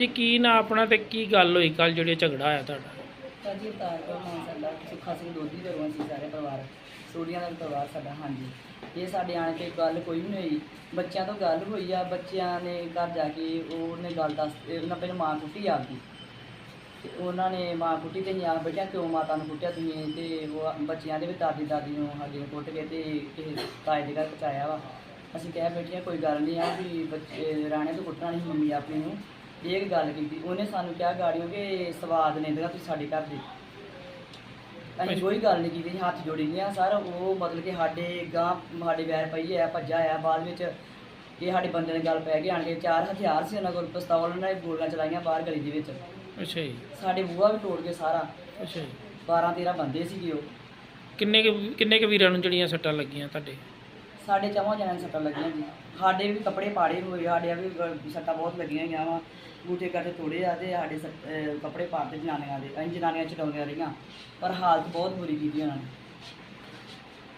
ਜੀ, ਕੀ ਨਾ ਆਪਣਾ ਤੇ ਕੀ ਗੱਲ ਹੋਈ ਕੱਲ ਜਿਹੜੀ ਝਗੜਾ ਆਇਆ ਤੁਹਾਡਾ? ਸਾਜੀ ਉਤਾਰ ਤੋਂ ਸਾਡਾ ਸੁੱਖਾ ਸਿੰਘ ਦੋਦੀ ਘਰੋਂ ਅਸੀਂ ਸਾਰੇ ਪਰਿਵਾਰ। ਸੋਲੀਆਂ ਦਾ ਪਰਿਵਾਰ ਸਾਡਾ, ਹਾਂਜੀ। ਇਹ ਸਾਡੇ ਆਣ ਕੇ ਗੱਲ ਕੋਈ ਵੀ ਨਹੀਂ ਹੋਈ। ਬੱਚਿਆਂ ਤੋਂ ਗੱਲ ਹੋਈ ਆ, ਬੱਚਿਆਂ ਨੇ ਘਰ ਜਾ ਕੇ ਉਹਨੇ ਗੱਲ ਦੱਸ ਇਹ ਉਹਨਾਂ ਪਹਿਲਾਂ ਮਾਂ ਕੁੱਟੀ ਆਪਦੀ ਤੇ ਉਹਨਾਂ ਨੇ ਮਾਂ ਕੁੱਟੀ ਤੇ ਆ ਬੇਟਾ ਕਿਉਂ ਮਾਤਾ ਨੂੰ ਕੁੱਟਿਆ ਤੁਸੀਂ, ਤੇ ਉਹ ਬੱਚਿਆਂ ਦੇ ਵੀ ਦਾਦੀ ਦਾਦੀ ਨੂੰ ਸਾਡੇ ਨੂੰ ਕੁੱਟ ਕੇ ਤੇ ਕਿਸੇ ਤਾਏ ਦੇ ਘਰ ਪਹੁੰਚਾਇਆ ਵਾ। ਅਸੀਂ ਕਹਿ ਬੈਠੀਆਂ ਕੋਈ ਗੱਲ ਨਹੀਂ ਆ ਵੀ ਬੱਚੇ ਰਾਣੇ ਤੋਂ ਕੁੱਟਣਾ ਨਹੀਂ, ਮੰਮੀ ਆਪਣੀ ਨੂੰ। ਇਹ ਗੱਲ ਕੀਤੀ ਉਹਨੇ ਸਾਨੂੰ ਕਿਹਾ ਗਾੜੀਆਂ ਕਿ ਸਵਾਦ ਨੇ ਇਹਦਾ ਤੁਸੀਂ ਸਾਡੇ ਘਰ ਦੇ। ਅਸੀਂ ਕੋਈ ਗੱਲ ਨਹੀਂ ਕੀਤੀ ਹੱਥ ਜੋੜੀ ਗਿਆ ਸਰ ਉਹ ਮਤਲਬ ਕਿ ਸਾਡੇ ਗਾਂ ਸਾਡੇ ਵੈਰ ਪਈ ਹੈ ਭੱਜਾ ਆ ਬਾਅਦ ਵਿੱਚ ਇਹ ਸਾਡੇ ਬੰਦੇ ਨੇ ਗੱਲ ਪੈ ਗਈ ਆਣ ਕੇ ਚਾਰ ਹਥਿਆਰ ਸੀ ਉਹਨਾਂ ਕੋਲ ਪਿਸਤੌਲ ਉਹਨਾਂ ਨੇ ਗੋਲੀਆਂ ਚਲਾਈਆਂ ਬਾਹਰ ਗਲੀ ਦੇ ਵਿੱਚ। ਅੱਛਾ ਜੀ। ਸਾਡੇ ਬੂਹਾ ਵੀ ਤੋੜ ਕੇ ਸਾਰਾ। ਅੱਛਾ ਜੀ। 12 13 ਬੰਦੇ ਸੀਗੇ ਉਹ। ਕਿੰਨੇ ਕੁ- ਕਿੰਨੇ ਕੁ ਵੀਰਾਂ ਨੂੰ ਜਿਹੜੀਆਂ ਸੱਟਾਂ ਲੱਗੀਆਂ ਤੁਹਾਡੇ? ਸਾਡੇ ਚਵਾਂ ਜਣਿਆਂ ਨੂੰ ਸੱਟਾਂ ਲੱਗੀਆਂ ਜੀ। ਸਾਡੇ ਵੀ ਕੱਪੜੇ ਪਾੜੇ ਹੋਏ ਸਾਡੇ ਵੀ ਗ- ਸੱਟਾਂ ਬਹੁਤ ਲੱਗੀਆਂ ਹੋਈਆਂ ਵਾ। ਬੂਟੇ ਕੱਟ ਤੋੜੇ ਆ ਤੇ ਸਾਡੇ ਸੱਟ- ਅਹ ਕੱਪੜੇ ਪਾੜਦੇ ਜਨਾਨੀਆਂ ਦੇ ਅਸੀਂ ਜਨਾਨੀਆਂ ਚਡਾਉਂਦੀਆਂ ਰਹੀਆਂ। ਪਰ ਹਾਲਤ ਬਹੁਤ ਬੁਰੀ ਕੀਤੀ ਉਹਨਾਂ ਨੇ।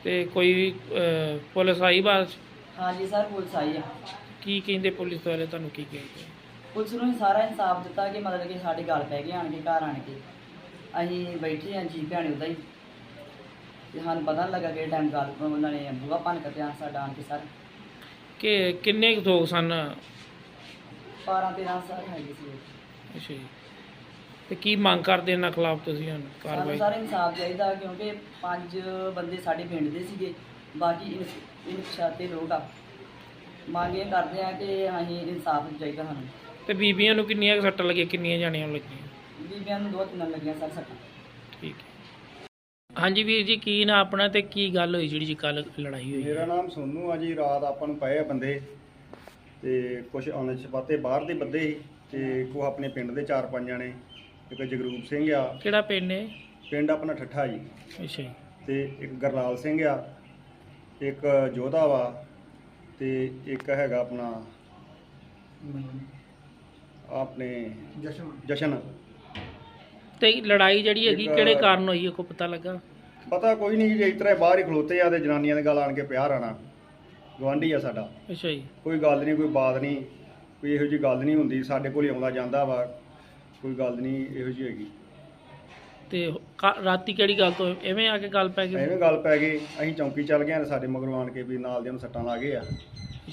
ਤੇ ਕੋਈ ਅਹ, ਪੁਲਿਸ ਆਈ ਬਾਅਦ 'ਚ? ਹਾਂਜੀ ਸਰ ਪੁਲਿਸ ਆਈ ਆ। ਕੀ ਕਹਿੰਦੇ ਪੁਲਿਸ ਵਾਲੇ ਤੁਹਾਨੂੰ ਕੀ ਕਹਿੰਦੇ? ਪੁਲਿਸ ਨੂੰ ਸਾਰਾ ਇਨਸਾਫ ਦਿੱਤਾ ਕਿ ਮਤਲਬ ਕਿ ਸਾਡੇ ਗੱਲ ਪੈ ਗਏ ਆਣ ਕੇ ਘਰ ਆਣ ਕੇ। ਅਸੀਂ ਬੈਠੇ ਹਾਂ ਜੀ ਭੈਣੇ ਉਹਦਾ ਹੀ। ਤੇ ਸਾਨੂੰ ਪਤਾ ਨਹੀਂ ਲੱਗਾ ਕਿ ਟਾਈਮ ਗੱਲ ਉਹਨਾਂ ਨੇ ਬੂਹਾ ਭੰਨ ਕੇ ਤੇ ਸਾਡਾ ਆਣ ਕੇ ਸਰ। ਕਿ ਕਿੰਨੇ ਕੁ ਲੋਕ ਸਨ? 12 13 ਸਾਲ ਹੈਗੇ ਸੀ। ਅੱਛਾ ਜੀ। ਤੇ ਕੀ ਮੰਗ ਕਰਦੇ ਇਹਨਾਂ ਖਿਲਾਫ ਤੁਸੀਂ ਹੁਣ ਸਾਨੂੰ ਕਾਰਵਾਈ ਸਾਰਾ ਇਨਸਾਫ ਚਾਹੀਦਾ ਕਿਉਂਕਿ ਪੰਜ ਬੰਦੇ ਸਾਡੇ ਪਿੰਡ ਦੇ ਸੀਗੇ ਬਾਕੀ ਇਨਸ਼ਾਤੇ ਲੋਕ ਆ। ਮੰਗ ਇਹ ਕਰਦੇ ਆ ਕਿ ਅਸੀਂ ਇਨਸਾਫ ਚਾਹੀਦਾ ਸਾਨੂੰ। ਤੇ ਬੀਬੀਆਂ ਨੂੰ ਕਿੰਨੀਆਂ ਕੁ ਸੱਟਾਂ ਲੱਗੀਆਂ ਕਿੰਨੀਆਂ ਜਾਣੀਆਂ ਨੂੰ ਲੱਗੀਆਂ? ਬੀਬੀਆਂ ਨੂੰ ਦੋ ਤਿੰਨ ਲੱਗੀਆਂ ਸਰ ਸੱਟਾਂ। ਠੀਕ ਹੈ। ਹਾਂਜੀ ਵੀਰ ਜੀ ਕੀ ਨਾ ਆਪਣਾ ਤੇ ਕੀ ਗੱਲ ਹੋਈ ਜਿਹੜੀ ਜੀ ਕੱਲ ਲੜਾਈ ਹੋਈ ਮੇਰਾ ਨਾਮ ਸੋਨੂ ਆ ਜੀ ਰਾਤ ਆਪਾਂ ਨੂੰ ਪਏ ਆ ਬੰਦੇ ਤੇ ਕੁਝ ਅਣਛਪਾਤੇ ਬਾਹਰ ਦੇ ਬੰਦੇ ਸੀ ਤੇ ਕੋ ਆਪਣੇ ਪਿੰਡ ਦੇ ਚਾਰ ਪੰਜ ਜਣੇ ਇੱਕ ਜਗਰੂਪ ਸਿੰਘ ਆ। ਕਿਹੜਾ ਪਿੰਡ ਹੈ ਪਿੰਡ ਆਪਣਾ ਠੱਠਾ ਜੀ। ਅੱਛਾ ਜੀ। ਤੇ ਇੱਕ ਗਰਲਾਲ ਸਿੰਘ ਆ ਇੱਕ ਜੋਧਾ ਵਾ ਤੇ ਇੱਕ ਹੈਗਾ ਆਪਣਾ ਆਪਣੇ ਜਸ਼ਨ। ਜਸ਼ਨ। ਤੇ ਲੜਾਈ ਜਿਹੜੀ ਹੈਗੀ ਕਿਹੜੇ ਕਾਰਨ ਹੋਈ ਹੈ ਕੋਈ ਪਤਾ ਲੱਗਾ? ਪਤਾ ਕੋਈ ਨਹੀਂ ਜੇ ਇਸ ਤਰ੍ਹਾਂ ਬਾਹਰ ਹੀ ਖਲੋਤੇ ਆ ਤੇ ਜਨਾਨੀਆਂ ਦੇ ਗੱਲ ਆਣ ਕੇ ਪਿਆ ਰਾਣਾ ਗਵਾਂਢੀ ਆ ਸਾਡਾ। ਅੱਛਾ ਜੀ। ਕੋਈ ਗੱਲ ਨਹੀਂ ਕੋਈ ਬਾਤ ਨਹੀਂ ਕੋਈ ਇਹੋ ਜਿਹੀ ਗੱਲ ਨਹੀਂ ਹੁੰਦੀ ਸਾਡੇ ਕੋਲ ਹੀ ਆਉਂਦਾ ਜਾਂਦਾ ਵਾ ਕੋਈ ਗੱਲ ਨਹੀਂ ਇਹੋ ਜਿਹੀ ਹੈਗੀ। ਤੇ ਕਾ- ਰਾਤੀ ਕਿਹੜੀ ਗੱਲ ਤੋਂ ਐਵੇਂ ਆ ਕੇ ਗੱਲ ਪੈ ਗਈ? ਐਵੇਂ ਗੱਲ ਪੈ ਗਈ ਅਸੀਂ ਚੌਂਕੀ ਚੱਲ ਗਏ ਆ ਤੇ ਸਾਡੇ ਮਗਰੋਂ ਆਣ ਕੇ ਵੀ ਨਾਲ ਦਿਆਂ ਨੂੰ ਸੱਟਾਂ ਲਾ ਗਏ ਆ।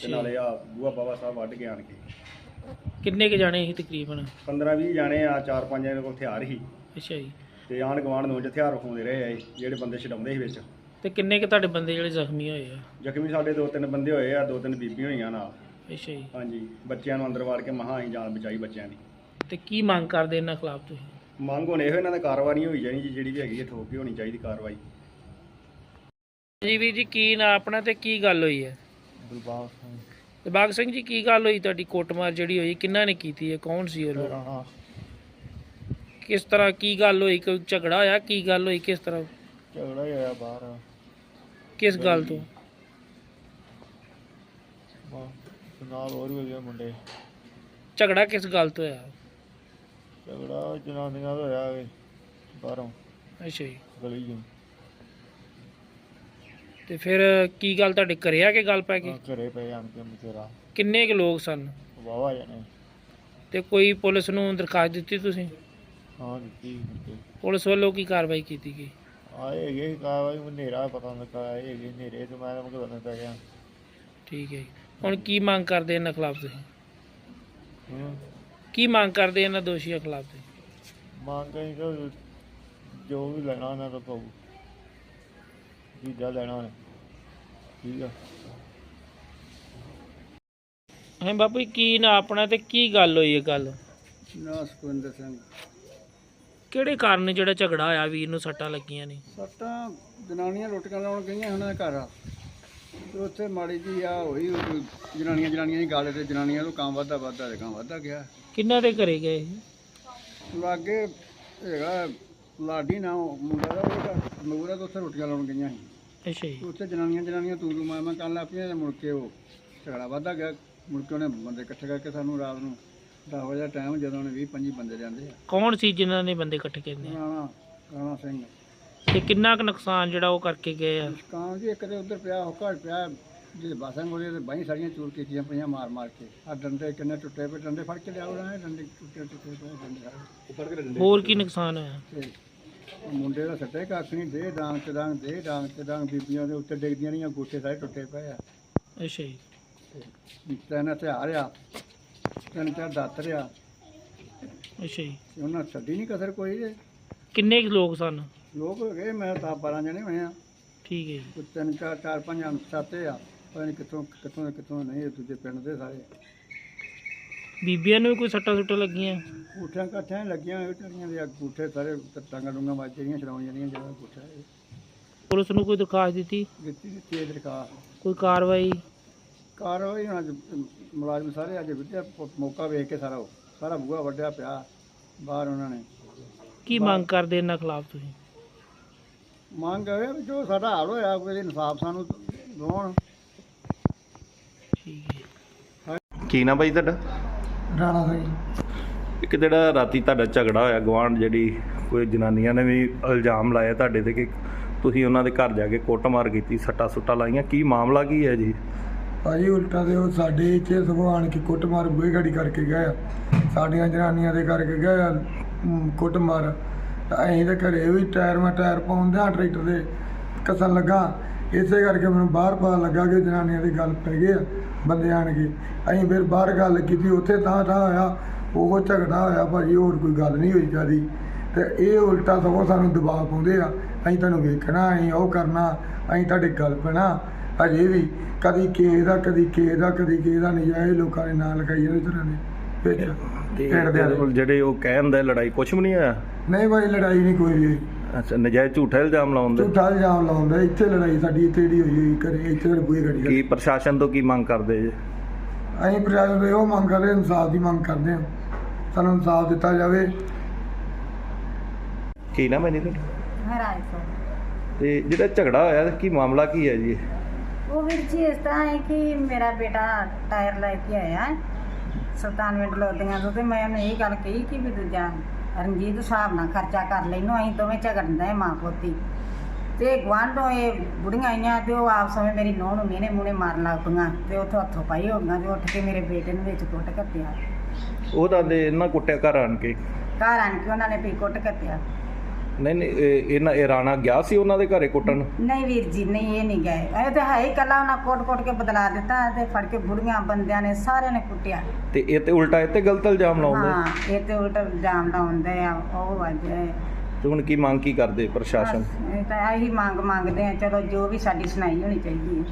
ਤੇ ਨਾਲੇ ਆ ਬੂਆ ਬਾਬਾ ਸਾਹਿਬ ਵੱਢ ਕੇ ਆਣ ਕੇ। ਕਿੰਨੇ ਕੁ ਜਾਣੇ ਸੀ ਤਕਰੀਬਨ? 15 20 ਜਾਣੇ ਆ ਚਾਰ ਪੰਜ ਜਣੇ ਕੋਲ ਹਥਿਆਰ ਸੀ। ਅੱਛਾ ਜੀ। ਤੇ ਆਣ ਗਵਾਂਢ ਨੂੰ ਹਥਿਆਰ ਰਖਾਉਂਦੇ ਰਹੇ ਆ ਇਹ, ਜਿਹੜੇ ਬੰਦੇ ਛਡਾਉਂਦੇ ਸੀ ਵਿੱਚ। ਤੇ ਕਿੰਨੇ ਕੁ ਤੁਹਾਡੇ ਬੰਦੇ ਜਿਹੜੇ ਜ਼ਖਮੀ ਹੋਏ ਆ? ਜ਼ਖਮੀ ਸਾਡੇ ਦੋ ਤਿੰਨ ਬੰਦੇ ਹੋਏ ਆ ਦੋ ਤਿੰਨ ਬੀਬੀਆਂ ਹੋਈਆਂ ਨਾਲ। ਅੱਛਾ ਜੀ। ਹਾਂਜੀ ਬੱਚਿਆਂ ਨੂੰ ਅੰਦਰ ਵਾੜ ਕੇ ਮਹਾਂ ਅਸੀਂ ਜਾਨ ਬਚਾਈ ਬੱਚਿਆਂ ਦੀ। ਤੇ ਕੀ ਮੰਗ ਕਰਦੇ ਇਹਨਾਂ ਖਿਲਾਫ ਤੁਸੀਂ? ਮੰਗ ਹੁਣ ਇਹੋ ਇਹਨਾਂ ਦੀ ਕਾਰਵਾਈ ਨਹੀਂ ਹੋਈ ਜਾਣੀ ਜੀ, ਜਿਹੜੀ ਵੀ ਹੈਗੀ ਹੈ ਠੋਕ ਕੇ ਹੋਣੀ ਚਾਹੀਦੀ ਕਾਰਵਾਈ। ਜੀ ਵੀਰ ਜੀ ਕੀ ਨਾ ਆਪਣਾ ਤੇ ਕੀ ਗੱਲ ਹੋਈ ਹੈ? ਗੁਰਬਾਗ ਤੇ ਬਾਗ ਸਿੰਘ ਜੀ ਕੀ ਗੱਲ ਹੋਈ? ਤੁਹਾਡੀ ਕੁੱਟਮਾਰ ਜਿਹੜੀ ਹੋਈ ਕਿੰਨਾ ਨੇ ਕੀਤੀ ਹੈ? ਕੌਣ ਸੀ ਉਹ ਲੋਕ? ਕਿਸ ਤਰ੍ਹਾਂ ਕੀ ਗੱਲ ਹੋਈ? ਕੋਈ ਝਗੜਾ ਹੋਇਆ? ਕੀ ਗੱਲ ਹੋਈ? ਕਿਸ ਤਰ੍ਹਾਂ? ਝਗੜਾ ਹੀ ਹੋਇਆ ਬਾਹਰ। ਕਿਸ ਗੱਲ ਤੋਂ? ਨਾਲ ਹੋਰ ਵੀ ਹੋਏ ਮੁੰਡੇ। ਝਗੜਾ ਕਿਸ ਗੱਲ ਤੋਂ ਹੋਇਆ? ਝਗੜਾ ਜਨਾਨੀਆਂ ਦਾ ਹੋਇਆ ਏ ਬਾਹਰੋਂ। ਅੱਛਾ ਜੀ। ਗਲੀ ਚੋਂ। ਤੇ ਫਿਰ ਕੀ ਗੱਲ ਤੁਹਾਡੇ ਘਰੇ ਆ ਕੇ ਗੱਲ ਪੈ ਗਈ? ਘਰੇ ਪਏ ਆਣ ਕੇ ਮਚੇਰਾ ਕਿੰਨੇ ਕੁ ਲੋਕ ਸਨ? ਵਾਵਾ ਜਾਣੇ। ਤੇ ਕੋਈ ਪੁਲਿਸ ਨੂੰ ਦਰਖਾਸਤ ਦਿੱਤੀ ਤੁਸੀਂ? ਹਾਂ ਦਿੱਤੀ ਪੁਲਿਸ ਵੱਲੋਂ ਕੀ ਕਾਰਵਾਈ ਕੀਤੀ ਗਈ? ਆਏ ਹੈਗੇ ਕਾਰਵਾਈ ਮੈਨੂੰ ਹਨੇਰਾ ਪਤਾ ਨਹੀਂ ਲੱਗਾ ਆਏ ਹੈਗੇ ਹਨੇਰੇ ਤੋਂ ਮੈਂ ਮਗਰ ਬੰਦ ਪੈ ਗਿਆ ਠੀਕ ਹੈ ਜੀ। ਹੁਣ ਕੀ ਮੰਗ ਕਰਦੇ ਇਹਨਾਂ ਖਿਲਾਫ ਤੁਸੀਂ? ਹੂੰ। ਕੀ ਮੰਗ ਕਰਦੇ ਇਹਨਾਂ ਦੋਸ਼ੀਆਂ ਖਿਲਾਫ ਤੁਸੀਂ? ਮੰਗ ਕਰੀ ਕਿ ਜੋ ਵੀ ਲੈਣਾ ਉਹਨਾਂ ਤੋਂ ਪਊ। ਜਿੱਦਾਂ ਲੈਣਾ ਉਹਨੇ। ਠੀਕ ਆ। ਹਾਂ ਬਾਪੂ ਜੀ, ਕੀ ਨਾ ਆਪਣਾ ਤੇ ਕੀ ਗੱਲ ਹੋਈ ਹੈ ਗੱਲ? ਨਾ ਸੁਖਵਿੰਦਰ ਸਿੰਘ। ਕਿਹੜੇ ਕਾਰਨ ਜਿਹੜਾ ਝਗੜਾ ਹੋਇਆ ਵੀਰ ਨੂੰ ਸੱਟਾਂ ਲੱਗੀਆਂ ਨੇ? ਸੱਟਾਂ ਜਨਾਨੀਆਂ ਰੋਟੀਆਂ ਲਾਉਣ ਗਈਆਂ ਉਹਨਾਂ ਦੇ ਘਰ। ਤੇ ਉੱਥੇ ਮਾੜੀ ਜੀ ਆ ਹੋਈ ਉਹ ਜਨਾਨੀਆਂ ਜਨਾਨੀਆਂ ਦੀ ਗੱਲ ਤੇ ਜਨਾਨੀਆਂ ਨੂੰ ਕੰਮ ਵੱਧਦਾ ਵੱਧਦਾ ਤੇ ਕੰਮ ਵੱਧਦਾ ਗਿਆ। ਕਿੰਨਾ ਦੇ ਘਰੇ ਗਏ ਇਹ? ਲਾਗੇ ਹੈਗਾ ਲਾਡੀ ਨਾ ਮੁੰਡਾ ਦਾ ਉਹਦਾ ਮਗੂਰਾ ਤੋਂ ਉੱਥੇ ਰੋਟੀਆਂ ਲਾਉਣ ਗਈਆਂ ਸੀ। ਅੱਛਾ ਜੀ। ਤੇ ਉੱਥੇ ਜਨਾਨੀਆਂ ਜਨਾਨੀਆਂ ਤੂੰ ਤੂੰ ਮੈਂ ਮੈਂ ਕਰਨ ਲੱਗ ਪਈਆਂ ਤੇ ਮੁੜ ਕੇ ਉਹ ਝਗੜਾ ਵੱਧਦਾ ਗਿਆ। ਮੁੜ ਕੇ ਉਹਨੇ ਬੰਦੇ ਇਕੱਠੇ ਕਰਕੇ ਸਾਨੂੰ ਰਾਤ ਨੂੰ 10 ਵਜੇ ਦਾ ਟਾਈਮ ਜਦੋਂ ਉਹਨੇ 20 25 ਬੰਦੇ ਜਾਂਦੇ ਆ। ਕੌਣ ਸੀ ਜਿਨ੍ਹਾਂ ਨੇ ਬੰਦੇ ਇਕੱਠੇ ਕੀਤੇ ਰਾਣਾ ਰਾਣਾ ਸਿੰਘ। ਤੇ ਕਿੰਨਾ ਕੁ ਨੁਕਸਾਨ ਜਿਹੜਾ ਉਹ ਕਰਕੇ ਗਏ ਆ? ਕਾਂ ਜੀ ਇੱਕ ਤੇ ਉਧਰ ਪਿਆ ਹੁੱਕਾ ਪਿਆ। ਜੇ ਬਾਸਨ ਗੋਲੇ ਤੇ ਬਾਈ ਸਾਰੀਆਂ ਚੂਰ ਕੀਤੀਆਂ ਪਈਆਂ ਮਾਰ ਮਾਰ ਕੇ। ਆ ਡੰਡੇ ਕਿੰਨੇ ਟੁੱਟੇ ਪਏ ਡੰਡੇ ਫੜ ਕੇ ਇਹ ਡੰਡੇ ਟੁੱਟੇ ਟੁੱਟੇ ਪਏ ਡੰਡੇ ਹੋਰ ਕੀ ਨੁਕਸਾਨ ਹੋਇਆ? ਉਹ ਮੁੰਡੇ ਦਾ ਸੱਟੇ ਕੱਖ ਨਹੀਂ ਦੇ ਡਾਂਗ ਤੇ ਡਾਂਗ ਦੇ ਡਾਂਗ ਤੇ ਡਾਂਗ ਬੀਬੀਆਂ ਦੇ ਉੱਤੇ ਡਿੱਗਦੀਆਂ ਰਹੀਆਂ ਗੋਟੇ ਸਾਰੇ ਟੁੱਟੇ ਪਏ ਆ। ਅੱਛਾ ਜੀ। ਤਿੰਨ ਹਥਿਆਰ ਆ ਤਿੰਨ ਚਾਰ ਦਾਤਰ ਆ। ਅੱਛਾ ਜੀ। ਤੇ ਉਹਨਾਂ ਛੱਡੀ ਨਹੀਂ ਕਸਰ ਕੋਈ ਤੇ ਕਿੰਨੇ ਕੁ ਲੋਕ ਸਨ? ਲੋਕ ਹੈਗੇ ਮੈਂ ਤਾਂ 12 ਜਣੇ ਹੋਏ ਆ। ਠੀਕ ਹੈ ਜੀ। ਕੋਈ ਤਿੰਨ ਚਾਰ ਚਾਰ ਪੰਜ ਅਨਸਾਤੇ ਆ। ਪਤਾ ਨਹੀਂ ਕਿੱਥੋਂ ਕਿੱਥੋਂ ਦੇ ਕਿੱਥੋਂ ਨਹੀਂ ਇਹ ਦੂਜੇ ਪਿੰਡ ਦੇ ਸਾਰੇ। ਬੀਬੀਆਂ ਨੂੰ ਵੀ ਕੋਈ ਸੱਟਾਂ ਸੁੱਟਾਂ ਲੱਗੀਆਂ? ਗੂਠਿਆਂ ਕਾਠਿਆਂ ਲੱਗੀਆਂ ਹੋਏ ਟਰੀਆਂ ਦੇ ਗੂਠੇ ਸਾਰੇ ਟਾਂਗਾ ਡੂੰਗਾ ਵੱਜ ਜਿਹੜੀਆਂ ਛਡਾਉਣ ਜਿਹੜੀਆਂ ਜਿਹੜਾ ਗੂਠਾ ਇਹ। ਪੁਲਿਸ ਨੂੰ ਕੋਈ ਦਰਖਾਸਤ ਦਿੱਤੀ? ਦਿੱਤੀ ਦਿੱਤੀ ਇਹ ਦਰਕਾਰ ਕੋਈ ਕਾਰਵਾਈ? ਕਾਰਵਾਈ ਹੁਣ ਅੱਜ ਮੁਲਾਜ਼ਮ ਸਾਰੇ ਅੱਜ ਵਿੱਦਿਆ ਮੌਕਾ ਵੇਖ ਕੇ ਸਾਰਾ ਉਹ- ਸਾਰਾ ਬੂਹਾ ਵੱਡਿਆ ਪਿਆ ਬਾਹਰ ਉਹਨਾਂ ਨੇ। ਕੀ ਮੰਗ ਕਰਦੇ ਇਹਨਾਂ ਖਿਲਾਫ ਤੁਸੀਂ? ਮੰਗ ਹੈ ਵੀ ਜੋ ਸਾਡਾ ਹਾਲ ਹੋਇਆ ਕੋਈ ਇਨਸਾਫ ਸਾਨੂੰ ਦਿਵਾਉਣ ਠੀਕ ਹੈ। ਕੀ ਨਾ ਬਾਈ ਤੁਹਾਡਾ? ਰਾਣਾ ਸਿੰਘ ਇੱਕ ਜਿਹੜਾ ਰਾਤੀ ਤੁਹਾਡਾ ਝਗੜਾ ਹੋਇਆ ਗਵਾਂਢ ਜਿਹੜੀ ਕੋਈ ਜਨਾਨੀਆਂ ਨੇ ਵੀ ਇਲਜ਼ਾਮ ਲਾਇਆ ਤੁਹਾਡੇ ਤੇ ਕਿ ਤੁਸੀਂ ਉਹਨਾਂ ਦੇ ਘਰ ਜਾ ਕੇ ਕੁੱਟਮਾਰ ਕੀਤੀ ਸੱਟਾ ਸੁੱਟਾ ਲਾਈਆਂ ਕੀ ਮਾਮਲਾ ਕੀ ਹੈ ਜੀ? ਭਾਜੀ ਉਲਟਾ ਤੇ ਉਹ ਸਾਡੇ ਇੱਥੇ ਆਣ ਕੇ ਕੁੱਟਮਾਰ ਬੂਹੇ ਗਾੜੀ ਕਰਕੇ ਗਏ ਆ। ਸਾਡੀਆਂ ਜਨਾਨੀਆਂ ਦੇ ਕਰਕੇ ਗਏ ਆ ਮ, ਕੁੱਟਮਾਰ। ਤਾਂ ਅਸੀਂ ਤਾਂ ਘਰੇ ਵੀ ਟਾਇਰ ਮੈਂ ਟਾਇਰ ਪਾਉਂਦੇ ਆ ਟਰੈਕਟਰ ਦੇ ਕਸਣ ਲੱਗਾ। ਇਸੇ ਕਰਕੇ ਮੈਨੂੰ ਬਾਹਰ ਪਤਾ ਲੱਗਾ ਕਿ ਜਨਾਨੀਆਂ ਦੀ ਗੱਲ ਪੈ ਗਈ ਆ। ਬੰਦੇ ਆਣ ਕੇ ਅਸੀਂ ਫਿਰ ਬਾਹਰ ਗੱਲ ਕੀਤੀ ਉੱਥੇ ਤਾਂ ਤਾਂ ਹੋਇਆ ਉਹ ਝਗੜਾ ਹੋਇਆ ਭਾਜੀ ਹੋਰ ਕੋਈ ਗੱਲ ਨਹੀਂ ਹੋਈ ਜਿਆਦੀ। ਤੇ ਇਹ ਉਲਟਾ ਸਗੋਂ ਸਾਨੂੰ ਦਬਾਅ ਪਾਉਂਦੇ ਆ ਅਸੀਂ ਤੁਹਾਨੂੰ ਵੇਖਣਾ ਅਸੀਂ ਉਹ ਕਰਨਾ ਅਸੀਂ ਤੁਹਾਡੇ ਗੱਲ ਪੈਣਾ ਅਜੇ ਵੀ ਕਦੀ ਕਿਸੇ ਦਾ ਕਦੀ ਕਿਸੇ ਦਾ ਕਦੀ ਕਿਸੇ ਦਾ ਨਜਾਇਜ਼ ਲੋਕਾਂ ਨੇ ਨਾਂ ਲਿਖਾਈ ਜਾਂਦੇ ਤਰ੍ਹਾਂ ਦੇ ਵਿੱਚ। ਪਿੰਡ ਦੇ ਇਹਦੇ ਜਿਹੜੇ ਉਹ ਕਹਿਣ ਦਾ ਲੜਾਈ ਕੁਛ ਵੀ ਨਹੀਂ ਹੋਇਆ? ਨਹੀਂ ਭਾਈ ਲੜਾਈ ਨਹੀਂ ਕੋਈ ਵੀ ਹੋਈ। ਅੱਛਾ ਨਜਾਇਜ਼ ਝੂਠਾ ਇਲਜ਼ਾਮ ਲਾਉਂਦੇ ਝੂਠਾ ਇਲਜ਼ਾਮ ਲਾਉਂਦਾ ਇੱਥੇ ਲੜਾਈ ਸਾਡੀ ਇੱਥੇ ਜਿਹੜੀ ਹੋਈ ਹੋਈ ਕਰੇ ਇੱਥੇ ਬੂਹੇ ਗੜੀ ਕੀ ਪ੍ਰਸ਼ਾਸਨ ਤੋਂ ਕੀ ਮੰਗ ਕਰਦੇ ਜੀ? ਅਸੀਂ ਪ੍ਰਸ਼ਾਸਨ ਤੋਂ ਇਹੋ ਮੰਗ ਕਰਦੇ ਹਾਂ, ਇਨਸਾਫ ਦੀ ਮੰਗ ਕਰਦੇ ਹਾਂ। ਸਾਨੂੰ ਇਨਸਾਫ ਦਿੱਤਾ ਜਾਵੇ। ਕੀ ਨਾ ਮੈਨੀ ਤੁਹਾਡਾ? ਹਰਾਜ ਤੋਂ ਤੇ ਜਿਹੜਾ ਝਗੜਾ ਹੋਇਆ ਤੇ ਕੀ ਮਾਮਲਾ ਕੀ ਹੈ ਜੀ? ਉਹ ਵੀਰ ਜੀ ਇਸ ਤਰ੍ਹਾਂ ਹੈ ਕਿ ਮੇਰਾ ਬੇਟਾ ਟਾਇਰ ਲੈ ਕੇ ਆਇਆ ਹੈ ਸੁਲਤਾਨਵਿੰਡ ਲੋਧੀਆਂ ਤੋਂ ਤੇ ਮੈਂ ਉਹਨੂੰ ਇਹ ਗੱਲ ਕਹੀ ਕਿ ਵੀ ਦੂਜਾ ਰਣਜੀਤ ਹਿਸਾਬ ਨਾਲ ਖਰਚਾ ਕਰ ਲੈਨੋ ਅਸੀਂ ਦੋਵੇਂ ਝਗੜਦਾ ਮਾਂ ਪੋਤੀ। ਤੇ ਗਵਾਂਢੋਂ ਇਹ ਬੁੜੀਆਂ ਆਈਆਂ ਤੇ ਉਹ ਆਪਸ ਵਿੱਚ ਮੇਰੀ ਨੂੰਹ ਨੂੰ ਮਿਹਨੇ ਮੂਹਣੇ ਮਾਰਨ ਲੱਗ ਪਈਆਂ ਤੇ ਉੱਥੋਂ ਹੱਥੋਂ ਪਾਈ ਹੋ ਗਈਆਂ ਤੇ ਉੱਠ ਕੇ ਮੇਰੇ ਬੇਟੇ ਨੂੰ ਵਿੱਚ ਕੁੱਟ ਕੱਤਿਆ। ਉਹਦਾ ਦੇ ਇਹਨਾਂ ਕੁੱਟਿਆ ਘਰ ਆਣ ਕੇ? ਘਰ ਆਣ ਕੇ ਉਹਨਾਂ ਨੇ ਵੀ ਕੁੱਟ ਕੱਤਿਆ। ਨਹੀਂ ਨਹੀਂ ਇਹ- ਇਹਨਾਂ ਇਹ ਰਾਣਾ ਗਿਆ ਸੀ ਉਹਨਾਂ ਦੇ ਘਰੇ ਕੁੱਟਣ? ਨਹੀਂ ਵੀਰ ਜੀ ਨਹੀਂ ਇਹ ਨਹੀਂ ਗਏ। ਇਹ ਤੇ ਹੈ ਹੀ ਕੱਲਾ ਉਹਨਾਂ ਕੋਟ ਕੋਟ ਕੇ ਬਦਲਾ ਦਿੱਤਾ ਤੇ ਫੜ ਕੇ ਬੁੜੀਆਂ ਬੰਦਿਆਂ ਨੇ ਸਾਰਿਆਂ ਨੇ ਕੁੱਟਿਆ। ਤੇ ਇਹ ਤੇ ਉਲਟਾ ਇਹ ਤੇ ਗਲਤ ਇਲਜ਼ਾਮ ਲਾਉਂਦੇ? ਹਾਂ ਇਹ ਤੇ ਉਲਟ ਇਲਜ਼ਾਮ ਲਾਉਂਦੇ ਆ ਉਹ ਵਜੇ ਤੇ ਹੁਣ ਕੀ ਮੰਗ ਕੀ ਕਰਦੇ ਪ੍ਰਸ਼ਾਸਨ? ਇਹ ਤਾਂ ਇਹੀ ਮੰਗ ਮੰਗਦੇ ਆ ਚਲੋ ਜੋ ਵੀ ਸਾਡੀ ਸੁਣਾਈ ਹੋਣੀ ਚਾਹੀਦੀ ਹੈ।